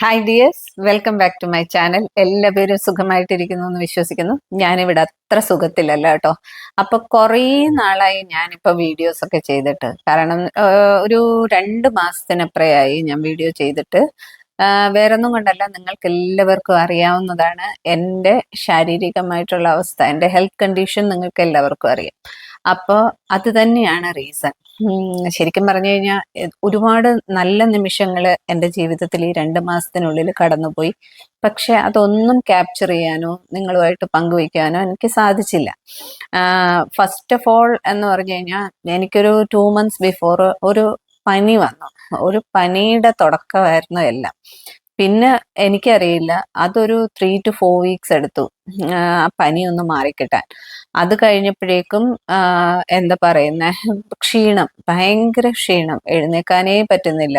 Hi dears welcome back to my channel എല്ലാവരും സുഖമായിട്ടിരിക്കുന്നു എന്ന് വിശ്വസിക്കുന്നു. ഞാനിവിടെ അത്ര സുഖത്തിലല്ല കേട്ടോ. അപ്പൊ കുറേ നാളായി ഞാനിപ്പോ വീഡിയോസ് ഒക്കെ ചെയ്തിട്ട്. കാരണം ഒരു രണ്ട് മാസത്തിനപ്പുറയായി ഞാൻ വീഡിയോ ചെയ്തിട്ട്. വേറൊന്നും കൊണ്ടല്ല നിങ്ങൾക്ക് എല്ലാവർക്കും അറിയാവുന്നതാണ് എന്റെ ശാരീരികമായിട്ടുള്ള അവസ്ഥ എന്റെ ഹെൽത്ത് കണ്ടീഷൻ നിങ്ങൾക്ക് എല്ലാവർക്കും അറിയാം. അപ്പോൾ അത് തന്നെയാണ് റീസൺ ശരിക്കും പറഞ്ഞു കഴിഞ്ഞാൽ ഒരുപാട് നല്ല നിമിഷങ്ങൾ എന്റെ ജീവിതത്തിൽ ഈ രണ്ട് മാസത്തിനുള്ളിൽ കടന്നുപോയി. പക്ഷെ അതൊന്നും ക്യാപ്ചർ ചെയ്യാനോ നിങ്ങളുമായിട്ട് പങ്കുവയ്ക്കാനോ എനിക്ക് സാധിച്ചില്ല. ഫസ്റ്റ് ഓഫ് ഓൾ എന്ന് പറഞ്ഞു കഴിഞ്ഞാൽ എനിക്കൊരു ടു മന്ത്സ് ബിഫോർ ഒരു പനി വന്നു. ഒരു പനിയുടെ തുടക്കമായിരുന്നു എല്ലാം. പിന്നെ എനിക്കറിയില്ല. അതൊരു ത്രീ ടു ഫോർ വീക്സ് എടുത്തു. ആ പനി ഒന്ന് മാറിക്കിട്ടാൻ. അത് കഴിഞ്ഞപ്പോഴേക്കും എന്താ പറയുന്നേ ക്ഷീണം ഭയങ്കര ക്ഷീണം. എഴുന്നേക്കാനേ പറ്റുന്നില്ല.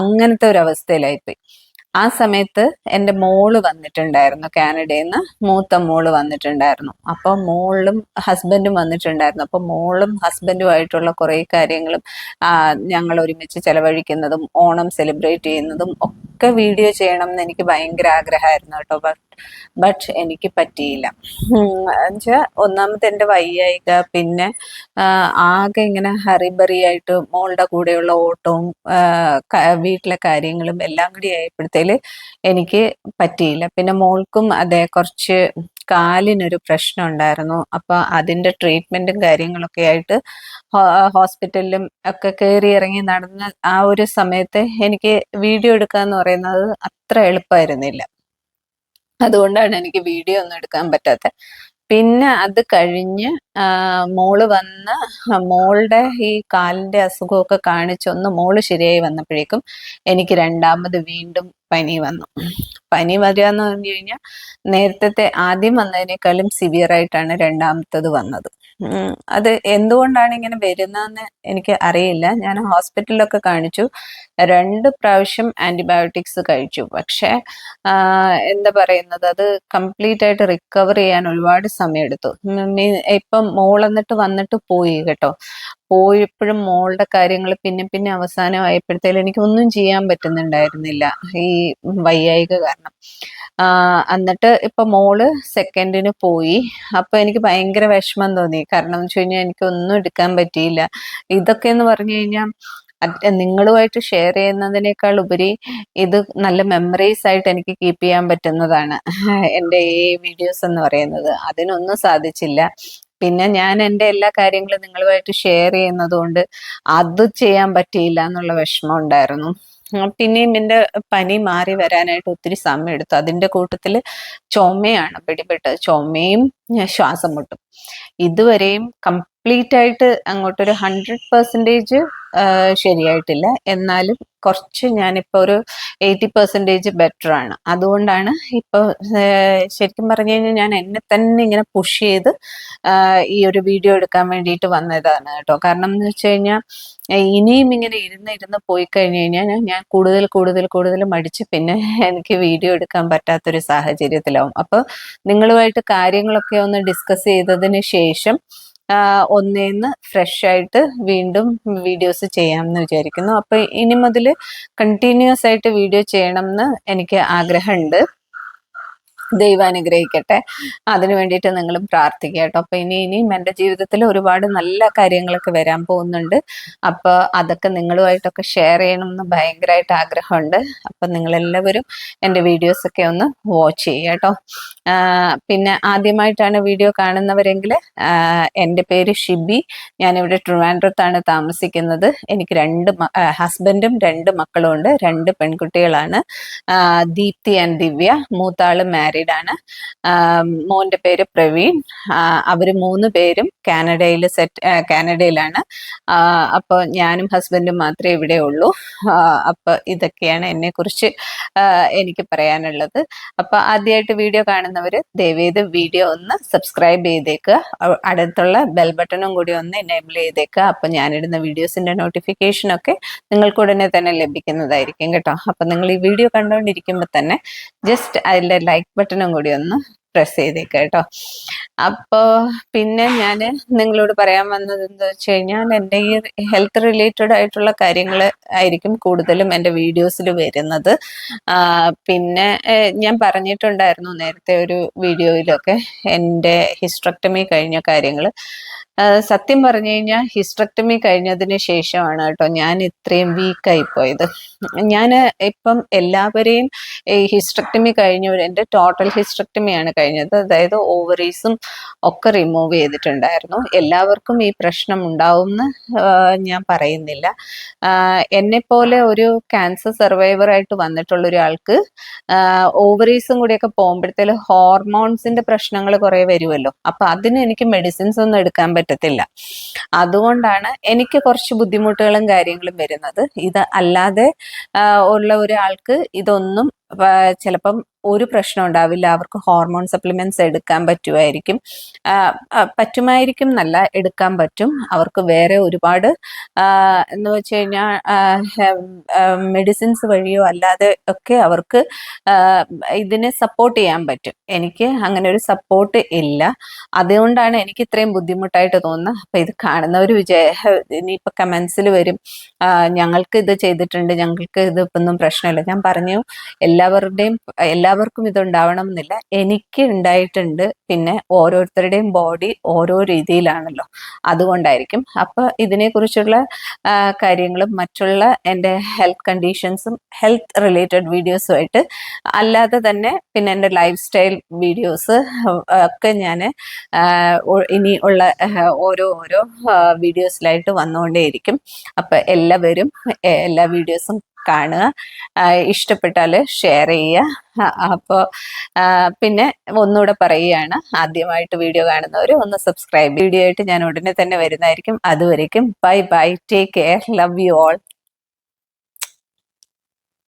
അങ്ങനത്തെ ഒരു അവസ്ഥയിലായിപ്പോയി. ആ സമയത്ത് എന്റെ മോൾ വന്നിട്ടുണ്ടായിരുന്നു കാനഡയിൽ നിന്ന് മൂത്ത മോൾ വന്നിട്ടുണ്ടായിരുന്നു. അപ്പോൾ മോളും ഹസ്ബൻഡും വന്നിട്ടുണ്ടായിരുന്നു. അപ്പോൾ മോളും ഹസ്ബൻഡുമായിട്ടുള്ള കുറേ കാര്യങ്ങളും ഞങ്ങൾ ഒരുമിച്ച് ചെലവഴിക്കുന്നതും ഓണം സെലിബ്രേറ്റ് ചെയ്യുന്നതും ഒക്കെ വീഡിയോ ചെയ്യണം എന്ന് എനിക്ക് ഭയങ്കര ആഗ്രഹമായിരുന്നു കേട്ടോ. ബട്ട് എനിക്ക് പറ്റിയില്ല. എന്നുവെച്ചാൽ ഒന്നാമത്തെ എന്റെ വയ്യായിക പിന്നെ ആകെ ഇങ്ങനെ ഹറിബറി ആയിട്ട് മോളുടെ കൂടെയുള്ള ഓട്ടവും വീട്ടിലെ കാര്യങ്ങളും എല്ലാം കൂടി ആയപ്പോഴത്തേൽ എനിക്ക് പറ്റിയില്ല. പിന്നെ മോൾക്കും അതെ കുറച്ച് കാലിനൊരു പ്രശ്നം ഉണ്ടായിരുന്നു. അപ്പൊ അതിന്റെ ട്രീറ്റ്മെന്റും കാര്യങ്ങളൊക്കെ ആയിട്ട് ഹോസ്പിറ്റലിലും ഒക്കെ കയറി ഇറങ്ങി നടന്ന ആ ഒരു സമയത്ത് എനിക്ക് വീഡിയോ എടുക്കുക എന്ന് പറയുന്നത് അത്ര എളുപ്പമായിരുന്നില്ല. അതുകൊണ്ടാണ് എനിക്ക് വീഡിയോ ഒന്നും എടുക്കാൻ പറ്റാത്തത് പിന്നെ അത് കഴിഞ്ഞ് മോൾ വന്ന് മോളുടെ ഈ കാലിന്റെ അസുഖമൊക്കെ കാണിച്ചൊന്ന് മോൾ ശരിയായി വന്നപ്പോഴേക്കും എനിക്ക് രണ്ടാമത് വീണ്ടും പനി വന്നു. പനി വരിക എന്ന് പറഞ്ഞു കഴിഞ്ഞാൽ നേരത്തെ ആദ്യം വന്നതിനേക്കാളും സിവിയർ ആയിട്ടാണ് രണ്ടാമത്തത് വന്നത്. അത് എന്തുകൊണ്ടാണ് ഇങ്ങനെ വരുന്നതെന്ന് എനിക്ക് അറിയില്ല. ഞാൻ ഹോസ്പിറ്റലിലൊക്കെ കാണിച്ചു. രണ്ട് പ്രാവശ്യം ആന്റിബയോട്ടിക്സ് കഴിച്ചു. പക്ഷെ എന്താ പറയുന്നത്? അത് കംപ്ലീറ്റ് ആയിട്ട് റിക്കവർ ചെയ്യാൻ ഒരുപാട് സമയമെടുത്തു. ഇപ്പം മോൾ എന്നിട്ട് വന്നിട്ട് പോയി കേട്ടോ. പോയപ്പോഴും മോളുടെ കാര്യങ്ങൾ പിന്നെ പിന്നെ അവസാനമായപ്പോഴത്തേലും എനിക്ക് ഒന്നും ചെയ്യാൻ പറ്റുന്നുണ്ടായിരുന്നില്ല. ഈ വയ്യായിക കാരണം. എന്നിട്ട് ഇപ്പൊ മോൾ സെക്കൻഡിന് പോയി. അപ്പൊ എനിക്ക് ഭയങ്കര വിഷമം തോന്നി. കാരണം എന്ന് വെച്ച് കഴിഞ്ഞാൽ എനിക്ക് ഒന്നും എടുക്കാൻ പറ്റിയില്ല. ഇതൊക്കെ എന്ന് പറഞ്ഞു കഴിഞ്ഞാൽ നിങ്ങളുമായിട്ട് ഷെയർ ചെയ്യുന്നതിനേക്കാൾ ഉപരി ഇത് നല്ല മെമ്മറീസ് ആയിട്ട് എനിക്ക് കീപ്പ് ചെയ്യാൻ പറ്റുന്നതാണ്. എന്റെ ഈ വീഡിയോസ് എന്ന് പറയുന്നത്. അതിനൊന്നും സാധിച്ചില്ല. പിന്നെ ഞാൻ എന്റെ എല്ലാ കാര്യങ്ങളും നിങ്ങളുമായിട്ട് ഷെയർ ചെയ്യുന്നത് കൊണ്ട് അത് ചെയ്യാൻ പറ്റിയില്ല എന്നുള്ള വിഷമം ഉണ്ടായിരുന്നു. പിന്നെയും എന്റെ പനി മാറി വരാനായിട്ട് ഒത്തിരി സമയം എടുത്തു. അതിന്റെ കൂട്ടത്തിൽ ചുമയാണ് പിടിപെട്ടത്. ചുമയും ശ്വാസം മുട്ടും. ഇതുവരെയും കംപ്ലീറ്റ് ആയിട്ട് അങ്ങോട്ടൊരു ഹൺഡ്രഡ് പെർസെന്റേജ് ശരിയായിട്ടില്ല. എന്നാലും കുറച്ച് ഞാനിപ്പോൾ ഒരു എയ്റ്റി പെർസെന്റേജ് ബെറ്റർ ആണ്. അതുകൊണ്ടാണ് ഇപ്പോൾ ശരിക്കും പറഞ്ഞു കഴിഞ്ഞാൽ ഞാൻ എന്നെ തന്നെ ഇങ്ങനെ പുഷ് ചെയ്ത് ഈ ഒരു വീഡിയോ എടുക്കാൻ വേണ്ടിയിട്ട് വന്നതാണ് കേട്ടോ. കാരണം എന്ന് വെച്ച് കഴിഞ്ഞാൽ ഇനിയും ഇങ്ങനെ ഇരുന്ന് ഇരുന്ന് പോയി കഴിഞ്ഞു കഴിഞ്ഞാൽ ഞാൻ കൂടുതൽ കൂടുതൽ കൂടുതൽ മടിച്ച് പിന്നെ എനിക്ക് വീഡിയോ എടുക്കാൻ പറ്റാത്തൊരു സാഹചര്യത്തിലാവും. അപ്പോൾ നിങ്ങളുമായിട്ട് കാര്യങ്ങളൊക്കെ ഒന്ന് ഡിസ്കസ് ചെയ്തതിന് ശേഷം ഒന്നേന്ന് ഫ്രഷ് ആയിട്ട് വീണ്ടും വീഡിയോസ് ചെയ്യാമെന്ന് വിചാരിക്കുന്നു. അപ്പൊ ഇനി മുതൽ കണ്ടിന്യൂസ് ആയിട്ട് വീഡിയോ ചെയ്യണം എന്ന് എനിക്ക് ആഗ്രഹമുണ്ട്. ദൈവം അനുഗ്രഹിക്കട്ടെ. അതിനു വേണ്ടിയിട്ട് നിങ്ങൾ പ്രാർത്ഥിക്കുക കേട്ടോ. അപ്പൊ ഇനി ഇനിയും എന്റെ ജീവിതത്തിൽ ഒരുപാട് നല്ല കാര്യങ്ങളൊക്കെ വരാൻ പോകുന്നുണ്ട്. അപ്പോൾ അതൊക്കെ നിങ്ങളുമായിട്ടൊക്കെ ഷെയർ ചെയ്യണം എന്ന് ഭയങ്കരമായിട്ട് ആഗ്രഹമുണ്ട്. അപ്പൊ നിങ്ങളെല്ലാവരും എന്റെ വീഡിയോസ് ഒക്കെ ഒന്ന് വാച്ച് ചെയ്യുക കേട്ടോ. പിന്നെ ആദ്യമായിട്ടാണ് വീഡിയോ കാണുന്നവരെങ്കിൽ എന്റെ പേര് ഷിബി. ഞാനിവിടെ ട്രിവാൻഡ്രത്താണ് താമസിക്കുന്നത്. എനിക്ക് രണ്ട് ഹസ്ബൻഡും രണ്ട് മക്കളും ഉണ്ട് രണ്ട് പെൺകുട്ടികളാണ്. ദീപ്തി ആൻഡ് ദിവ്യ. മൂത്താൾ മാരീഡ് മാരീഡ് ആണ് മോന്റെ പേര് പ്രവീൺ. അവർ മൂന്ന് പേരും കാനഡയിൽ സെറ്റ് കാനഡയിലാണ്. അപ്പോൾ ഞാനും ഹസ്ബൻഡും മാത്രമേ ഇവിടെ ഉള്ളൂ. അപ്പോൾ ഇതൊക്കെയാണ് എന്നെ കുറിച്ച് എനിക്ക് പറയാനുള്ളത്. അപ്പോൾ ആദ്യമായിട്ട് വീഡിയോ കാണുന്നവർ ദയവേത് വീഡിയോ ഒന്ന് സബ്സ്ക്രൈബ് ചെയ്തേക്കുക അടുത്തുള്ള ബെൽ ബട്ടണും കൂടി ഒന്ന് എനേബിൾ ചെയ്തേക്കുക അപ്പോൾ ഞാനിടുന്ന വീഡിയോസിന്റെ നോട്ടിഫിക്കേഷൻ ഒക്കെ നിങ്ങൾക്ക് ഉടനെ തന്നെ ലഭിക്കുന്നതായിരിക്കും കേട്ടോ. അപ്പോൾ നിങ്ങൾ ഈ വീഡിയോ കണ്ടുകൊണ്ടിരിക്കുമ്പോൾ തന്നെ ജസ്റ്റ് അതിന്റെ ലൈക്ക് ബട്ടൺ ബട്ടണും കൂടി ഒന്ന് പ്രസ് ചെയ്തേക്ക് കേട്ടോ. അപ്പോൾ പിന്നെ ഞാൻ നിങ്ങളോട് പറയാൻ വന്നത് എന്താ വെച്ച് കഴിഞ്ഞാൽ എന്റെ ഈ ഹെൽത്ത് റിലേറ്റഡ് ആയിട്ടുള്ള കാര്യങ്ങൾ ആയിരിക്കും കൂടുതലും എന്റെ വീഡിയോസിൽ വരുന്നത്. പിന്നെ ഞാൻ പറഞ്ഞിട്ടുണ്ടായിരുന്നു നേരത്തെ ഒരു വീഡിയോയിലൊക്കെ എന്റെ ഹിസ്ട്രക്ടമി കഴിഞ്ഞ കാര്യങ്ങൾ. സത്യം പറഞ്ഞു കഴിഞ്ഞാൽ ഹിസ്ട്രക്ടമി കഴിഞ്ഞതിന് ശേഷമാണ് കേട്ടോ ഞാൻ ഇത്രയും വീക്കായി പോയത്. ഞാൻ ഇപ്പം എല്ലാവരെയും ഹിസ്ട്രക്ടമി കഴിഞ്ഞവർ എന്റെ ടോട്ടൽ ഹിസ്ട്രക്ടമിയാണ് കഴിഞ്ഞത്. അതായത് ഓവറീസും ഒക്കെ റിമൂവ് ചെയ്തിട്ടുണ്ടായിരുന്നു. എല്ലാവർക്കും ഈ പ്രശ്നം ഉണ്ടാവുമെന്ന് ഞാൻ പറയുന്നില്ല. എന്നെപ്പോലെ ഒരു ക്യാൻസർ സർവൈവറായിട്ട് വന്നിട്ടുള്ള ഒരാൾക്ക് ഓവറീസും കൂടിയൊക്കെ പോകുമ്പോഴത്തേലും ഹോർമോൺസിന്റെ പ്രശ്നങ്ങൾ കുറേ വരുമല്ലോ അപ്പം അതിന് എനിക്ക് മെഡിസിൻസ് ഒന്നും എടുക്കാൻ പറ്റത്തില്ല. അതുകൊണ്ടാണ് എനിക്ക് കുറച്ച് ബുദ്ധിമുട്ടുകളും കാര്യങ്ങളും വരുന്നത്. ഇത് അല്ലാതെ ഉള്ള ഒരാൾക്ക് ഇതൊന്നും ചിലപ്പം ഒരു പ്രശ്നം ഉണ്ടാവില്ല. അവർക്ക് ഹോർമോൺ സപ്ലിമെന്റ്സ് എടുക്കാൻ പറ്റുമായിരിക്കും. പറ്റുമായിരിക്കും എന്നല്ല എടുക്കാൻ പറ്റും. അവർക്ക് വേറെ ഒരുപാട് എന്ന് വെച്ച് കഴിഞ്ഞാൽ മെഡിസിൻസ് വഴിയോ അല്ലാതെ ഒക്കെ അവർക്ക് ഇതിനെ സപ്പോർട്ട് ചെയ്യാൻ പറ്റും. എനിക്ക് അങ്ങനെ ഒരു സപ്പോർട്ട് ഇല്ല. അതുകൊണ്ടാണ് എനിക്ക് ഇത്രയും ബുദ്ധിമുട്ടായിട്ട് തോന്നുന്നത്. അപ്പൊ ഇത് കാണുന്നവർ വിജയ ഇനിയിപ്പൊ കമൻസിൽ വരും. ഞങ്ങൾക്ക് ഇത് ചെയ്തിട്ടുണ്ട്. ഞങ്ങൾക്ക് ഇത് ഇപ്പൊന്നും പ്രശ്നമില്ല. ഞാൻ പറഞ്ഞു എല്ലാവരുടെയും എല്ലാവർക്കും ഇത് ഉണ്ടാവണം എന്നില്ല എനിക്ക് ഉണ്ടായിട്ടുണ്ട്. പിന്നെ ഓരോരുത്തരുടെയും ബോഡി ഓരോ രീതിയിലാണല്ലോ. അതുകൊണ്ടായിരിക്കും. അപ്പൊ ഇതിനെക്കുറിച്ചുള്ള കാര്യങ്ങളും മറ്റുള്ള എന്റെ ഹെൽത്ത് കണ്ടീഷൻസും ഹെൽത്ത് റിലേറ്റഡ് വീഡിയോസുമായിട്ട് അല്ലാതെ തന്നെ പിന്നെ എന്റെ ലൈഫ് സ്റ്റൈൽ വീഡിയോസ് ഒക്കെ ഞാൻ ഇനി ഉള്ള ഓരോ ഓരോ വീഡിയോസിലായിട്ട് വന്നുകൊണ്ടേയിരിക്കും. അപ്പം എല്ലാവരും എല്ലാ വീഡിയോസും കാണുക ഇഷ്ടപ്പെട്ടാൽ ഷെയർ ചെയ്യുക. അപ്പോൾ പിന്നെ ഒന്നുകൂടെ പറയുകയാണ്. ആദ്യമായിട്ട് വീഡിയോ കാണുന്നവർ ഒന്ന് സബ്സ്ക്രൈബ് വീഡിയോ ആയിട്ട് ഞാൻ ഉടനെ തന്നെ വരുന്നതായിരിക്കും. അതുവരേക്കും. Bye bye take care love you all